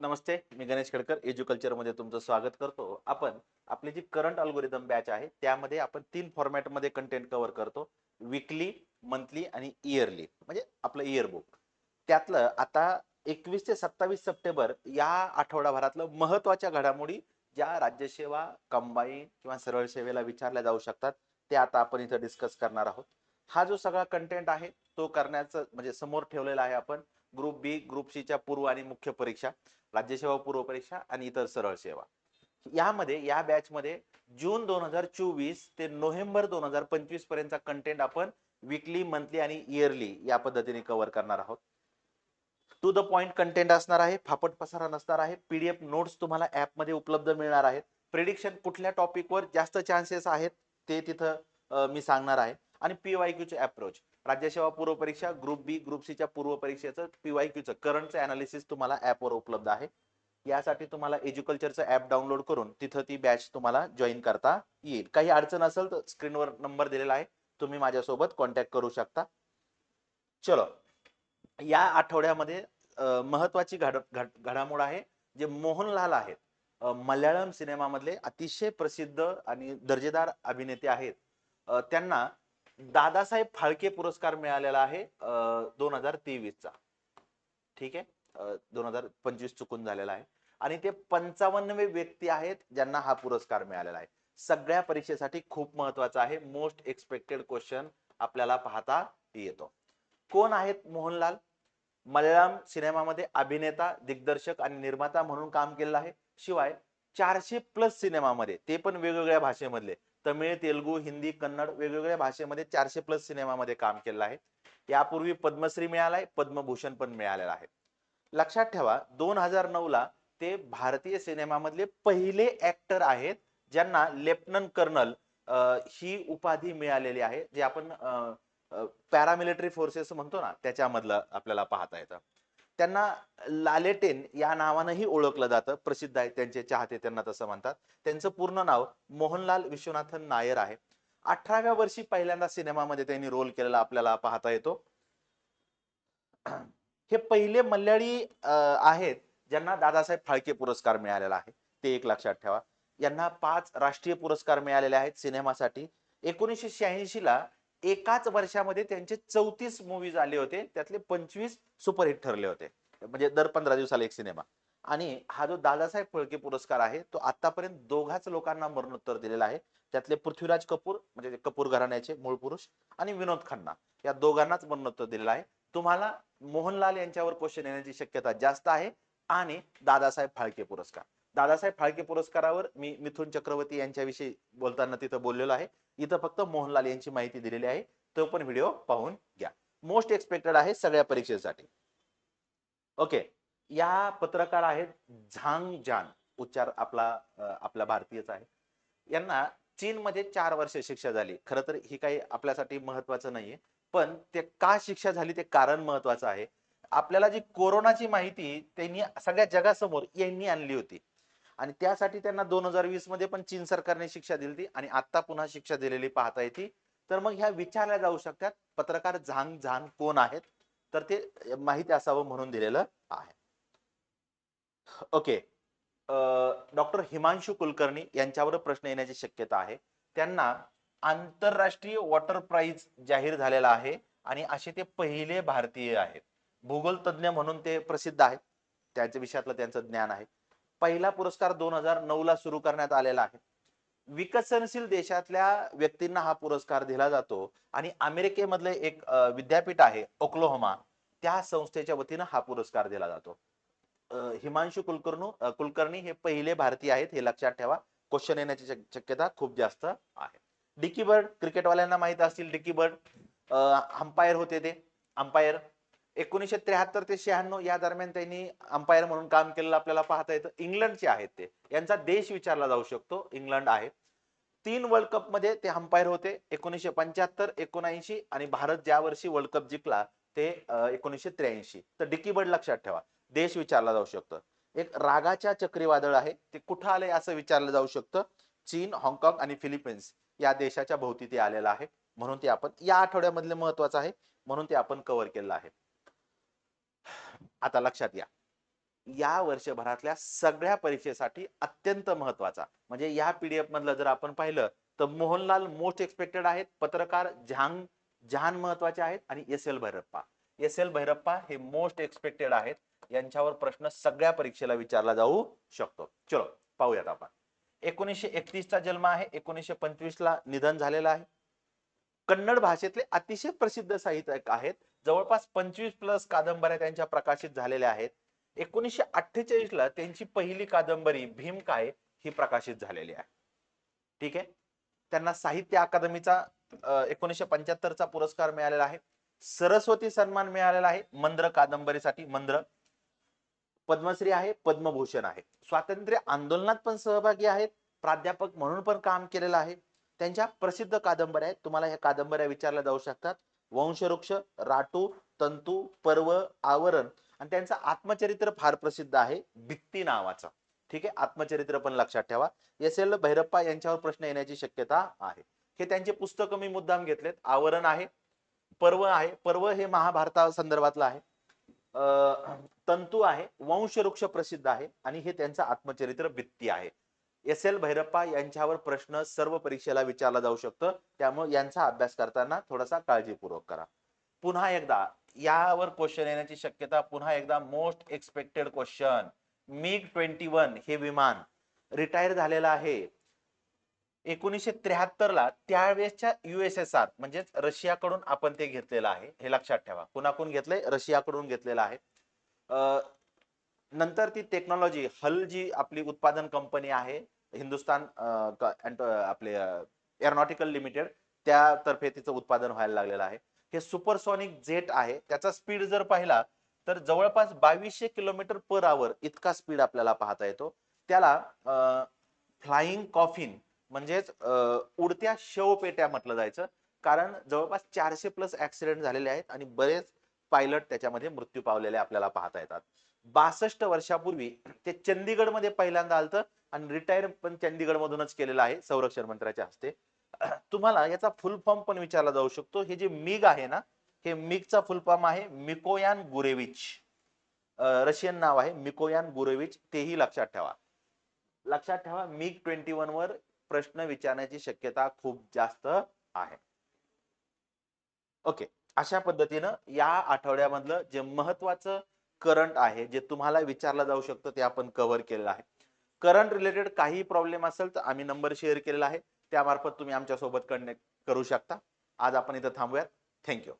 नमस्ते मी गणेश खेडकर एज्युकल्चरमध्ये तुमचं स्वागत करतो. आपण आपली जी करंट अल्गोरिदम बॅच आहे त्यामध्ये आपण तीन फॉर्मॅटमध्ये कंटेंट कव्हर करतो. विकली मंथली आणि इयरली म्हणजे आपलं इयर बुक त्यातलं आता एकवीस ते सत्तावीस सप्टेंबर या आठवडाभरातलं महत्त्वाच्या घडामोडी ज्या राज्यसेवा कंबाईन किंवा सरळ सेवेला विचारल्या जाऊ शकतात ते आता आपण इथं डिस्कस करणार आहोत. हा जो सगळा कंटेंट आहे तो करण्याचं म्हणजे समोर ठेवलेला आहे आपण. ग्रुप बी ग्रुप सी च्या पूर्व आणि मुख्य परीक्षा राज्यसेवा पूर्व परीक्षा आणि इतर सरळ सेवा. यामध्ये या बॅच मध्ये जून दोन हजार चोवीस ते नोव्हेंबर दोन हजार पंचवीस पर्यंतचा कंटेंट आपण विकली मंथली आणि इयरली या पद्धतीने कव्हर करणार आहोत. टू द पॉइंट कंटेंट असणार आहे फापट पसारा नसणार आहे पीडीएफ नोट्स तुम्हाला ऍपमध्ये उपलब्ध मिळणार आहेत. प्रिडिक्शन कुठल्या टॉपिकवर जास्त चान्सेस आहेत ते तिथं मी सांगणार आहे. आणि पीवायक्यूचे अप्रोच राज्यसेवा पूर्व परीक्षा ग्रुप बी ग्रुप सी च्या पूर्व परीक्षेचं पीवायक्यूचं करंटचं अनालिसिस तुम्हाला ऍपवर उपलब्ध आहे. यासाठी तुम्हाला एज्युकल्चरचं ऍप डाउनलोड करून तिथं ती बॅच तुम्हाला जॉईन करता येईल. काही अडचण असेल तर स्क्रीनवर नंबर दिलेला आहे. तुम्ही माझ्यासोबत कॉन्टॅक्ट करू शकता. चलो. या आठवड्यामध्ये महत्वाची घड घडामोड आहे जे मोहनलाल आहेत. मल्याळम सिनेमामधले अतिशय प्रसिद्ध आणि दर्जेदार अभिनेते आहेत. त्यांना दादासाहेब फाळके पुरस्कार मिळालेला आहे दोन हजार तेवीसचा. ठीक आहे? दोन हजार पंचवीस चुकून झालेला आहे. आणि ते पंचावन्नवे व्यक्ती आहेत ज्यांना हा पुरस्कार मिळालेला आहे. सगळ्या परीक्षेसाठी खूप महत्त्वाचा आहे. मोस्ट एक्सपेक्टेड क्वेश्चन आपल्याला पाहता येतो. कोण आहेत मोहनलाल? मल्याळम सिनेमामध्ये अभिनेता दिग्दर्शक आणि निर्माता म्हणून काम केलेलं आहे. शिवाय चारशे प्लस सिनेमामध्ये ते पण वेगवेगळ्या भाषेमधले. तमिळ तेलुगू हिंदी कन्नड वेगवेगळ्या भाषेमध्ये चारशे प्लस सिनेमामध्ये काम केलेलं आहे. यापूर्वी पद्मश्री मिळालाय पद्मभूषण पण मिळालेला आहे. लक्षात ठेवा दोन हजार नऊ ला ते भारतीय सिनेमामधले पहिले ऍक्टर आहेत ज्यांना लेफ्टनंट कर्नल ही उपाधी मिळालेली आहे जे आपण पॅरामिलिटरी फोर्सेस म्हणतो ना त्याच्यामधलं आपल्याला पाहता येतं. त्यांना लालेटेन या नावानंही ओळखलं जातं. प्रसिद्ध आहे त्यांचे चाहते त्यांना तसं म्हणतात. त्यांचं पूर्ण नाव मोहनलाल विश्वनाथन नायर आहे. अठराव्या वर्षी पहिल्यांदा सिनेमामध्ये त्यांनी रोल केलेला आपल्याला पाहता येतो. हे पहिले मल्याळी आहेत ज्यांना दादासाहेब फाळके पुरस्कार मिळालेला आहे. ते एक लक्षात ठेवा. यांना पाच राष्ट्रीय पुरस्कार मिळालेले आहेत सिनेमासाठी. एकोणीसशे शहाऐंशी ला एकाच वर्षामध्ये त्यांचे चौतीस मूवीज आले होते. त्यातले पंचवीस सुपरहिट ठरले होते. म्हणजे दर पंधरा दिवसाला एक सिनेमा आणि हा जो दादासाहेब फळके पुरस्कार आहे तो आतापर्यंत दोघाच लोकांना मरणोत्तर दिलेला आहे. त्यातले पृथ्वीराज कपूर म्हणजे कपूर घराण्याचे मूळ पुरुष आणि विनोद खन्ना. या दोघांनाच मरणोत्तर दिलेला आहे. तुम्हाला मोहनलाल यांच्यावर क्वेश्चन येण्याची शक्यता जास्त आहे. आणि दादासाहेब फाळके पुरस्कार. दादासाहेब फाळके पुरस्कारावर मी मिथुन चक्रवर्ती यांच्याविषयी बोलताना तिथं बोललेलो आहे. इथं फक्त मोहनलाल यांची माहिती दिलेली आहे. तो पण व्हिडिओ पाहून घ्या. मोस्ट एक्सपेक्टेड आहे सगळ्या परीक्षेसाठी. ओके या पत्रकार आहेत झांग जान उच्चार आपला आपला भारतीयच आहे. यांना चीन मध्ये चार वर्ष शिक्षा झाली. खरं तर ही काही आपल्यासाठी महत्वाचं नाहीये. पण ते का शिक्षा झाली? ते कारण महत्वाचं आहे. आपल्याला जी कोरोनाची माहिती त्यांनी सगळ्या जगासमोर यांनी आणली होती. आणि त्यासाठी त्यांना दोन हजार वीसमध्ये पण चीन सरकारने शिक्षा दिली होती आणि आता पुन्हा शिक्षा दिलेली पाहता येते. तर मग ह्या विचारल्या जाऊ शकतात पत्रकार झांग झान कोण आहेत? तर ते माहिती असावं म्हणून दिलेलं आहे. ओके. डॉक्टर हिमांशू कुलकर्णी यांच्यावर प्रश्न येण्याची शक्यता आहे. त्यांना आंतरराष्ट्रीय वॉटर प्राईज जाहीर झालेला आहे आणि असे ते पहिले भारतीय आहेत. भूगोल तज्ज्ञ म्हणून ते प्रसिद्ध आहेत. त्याच्या विषयातलं त्यांचं ज्ञान आहे. पहिला पुरस्कार दोन हजार नऊ ला सुरू करण्यात आलेला आहे. विकसनशील देशातल्या व्यक्तींना हा पुरस्कार दिला जातो आणि अमेरिकेमधले एक विद्यापीठ आहे ओक्लोहोमा त्या संस्थेच्या वतीनं हा पुरस्कार दिला जातो. हिमांशु हिमांशू कुलकर्णी कुलकर्णी हे पहिले भारतीय आहेत हे लक्षात ठेवा. क्वेश्चन येण्याची शक्यता खूप जास्त आहे. डिकी बर्ड क्रिकेटवाल्यांना माहीत असतील डिकी बर्ड. अंपायर होते ते. अंपायर एकोणीसशे त्र्याहत्तर ते शहाण्णव या दरम्यान त्यांनी अंपायर म्हणून काम केलेलं आपल्याला पाहता येतं. इंग्लंडचे आहेत ते. यांचा देश विचारला जाऊ शकतो. इंग्लंड आहे. तीन वर्ल्ड कपमध्ये ते अंपायर होते. एकोणीसशे पंच्याहत्तर एकोणऐंशी आणि भारत ज्या वर्षी वर्ल्ड कप जिंकला ते एकोणीसशे त्र्याऐंशी. तर डिकी बर्ड लक्षात ठेवा. देश विचारला जाऊ शकतो. एक रागाच्या चक्रीवादळ आहे. ते कुठं आले असं विचारलं जाऊ शकतं. चीन हाँगकाँग आणि फिलिपिन्स या देशाच्या भोवती ते आलेलं आहे. म्हणून ते आपण या आठवड्यामधले महत्वाचं आहे. म्हणून ते आपण कव्हर केलं आहे. आता लक्षात या. या वर्षभरातल्या सगळ्या परीक्षेसाठी अत्यंत महत्त्वाचा म्हणजे या पीडीएफ मधलं जर आपण पाहिलं तर मोहनलाल मोस्ट एक्सपेक्टेड आहेत पत्रकार झांग जहान महत्त्वाचे आहेत आणि S L Bhyrappa. S L Bhyrappa हे मोस्ट एक्सपेक्टेड आहेत. यांच्यावर प्रश्न सगळ्या परीक्षेला विचारला जाऊ शकतो. चलो पाहूयात आपण. एकोणीसशे एकतीस चा जन्म आहे एकोणीसशे पंचवीस ला निधन झालेलं आहे. कन्नड भाषेतले अतिशय प्रसिद्ध साहित्यिक आहेत. जवळपास पंचवीस प्लस कादंबऱ्या त्यांच्या प्रकाशित झालेल्या आहेत. एकोणीसशे अठ्ठेचाळीस ला त्यांची पहिली कादंबरी भीम काय ही प्रकाशित झालेली आहे. ठीक आहे? त्यांना साहित्य अकादमीचा एकोणीसशे पंच्याहत्तरचा पुरस्कार मिळालेला आहे. सरस्वती सन्मान मिळालेला आहे मंद्र कादंबरीसाठी मंद्र. पद्मश्री आहे पद्मभूषण आहे. स्वातंत्र्य आंदोलनात पण सहभागी आहेत प्राध्यापक म्हणून पण काम केलेलं आहे. त्यांच्या प्रसिद्ध कादंबऱ्या आहेत. तुम्हाला ह्या कादंबऱ्या विचारल्या जाऊ शकतात. वंशवृक्ष राटू तंतू पर्व आवरण आणि त्यांचं आत्मचरित्र फार प्रसिद्ध आहे भित्ती नावाचं. ठीक आहे? आत्मचरित्र पण लक्षात ठेवा. एस एल भैरप्पा यांच्यावर प्रश्न येण्याची शक्यता आहे. हे त्यांचे पुस्तक मी मुद्दाम घेतलेत. आवरण आहे पर्व आहे. पर्व हे महाभारता संदर्भातलं आहे. अं, तंतू आहे. वंशवृक्ष प्रसिद्ध आहे आणि हे त्यांचं आत्मचरित्र भित्ती आहे. एस एल भैरप्पा यांच्यावर प्रश्न सर्व परीक्षेला विचारला जाऊ शकतो. त्यामुळे यांचा अभ्यास करताना थोडासा काळजीपूर्वक करा. पुन्हा एकदा यावर क्वेश्चन येण्याची शक्यता पुन्हा एकदा most expected question MiG twenty one हे विमान रिटायर झालेलं आहे. एकोणीसशे त्र्याहत्तर ला त्यावेळेसच्या युएसएसआर म्हणजेच रशियाकडून आपण ते घेतलेलं आहे. हे लक्षात ठेवा. कुणाकडून घेतलंय? रशियाकडून घेतलेलं आहे. अं, नंतर ती टेक्नॉलॉजी हल जी आपली उत्पादन कंपनी आहे हिंदुस्तान आपले एरोनॉटिकल लिमिटेड त्यातर्फे तिचं उत्पादन व्हायला लागलेलं आहे. हे सुपरसॉनिक जेट आहे त्याचा स्पीड जर पाहिला तर जवळपास बावीसशे किलोमीटर पर आवर इतका स्पीड आपल्याला पाहता येतो. त्याला फ्लाइंग कॉफिन म्हणजेच उडत्या शवपेट्या म्हटलं जायचं. कारण जवळपास चारशे प्लस ऍक्सिडेंट झालेले आहेत आणि बरेच पायलट त्याच्यामध्ये मृत्यू पावलेले आपल्याला पाहता येतात. बासष्ट वर्षापूर्वी ते चंदीगडमध्ये पहिल्यांदा आलतं आणि रिटायर पण चंदीगड मधूनच केलेलं आहे संरक्षण मंत्र्याच्या हस्ते. तुम्हाला याचा फुल फॉर्म पण विचारला जाऊ शकतो. हे जे मिग आहे ना हे मिगचा फुल फॉर्म आहे मिकोयान गुरेविच. रशियन नाव आहे मिकोयान गुरेविच. तेही लक्षात ठेवा. लक्षात ठेवा मिग ट्वेंटी वन वर प्रश्न विचारण्याची शक्यता खूप जास्त आहे. ओके. अशा पद्धतीनं या आठवड्यामधलं जे महत्वाचं करंट आहे जे तुम्हाला विचारलं जाऊ शकतं ते आपण कव्हर केलेलं आहे. करंट रिलेटेड काही प्रॉब्लेम असेल तर आम्ही नंबर शेअर केलेला आहे. त्यामार्फत तुम्ही आमच्यासोबत कनेक्ट करू शकता. आज आपण इथं थांबूयात. थँक्यू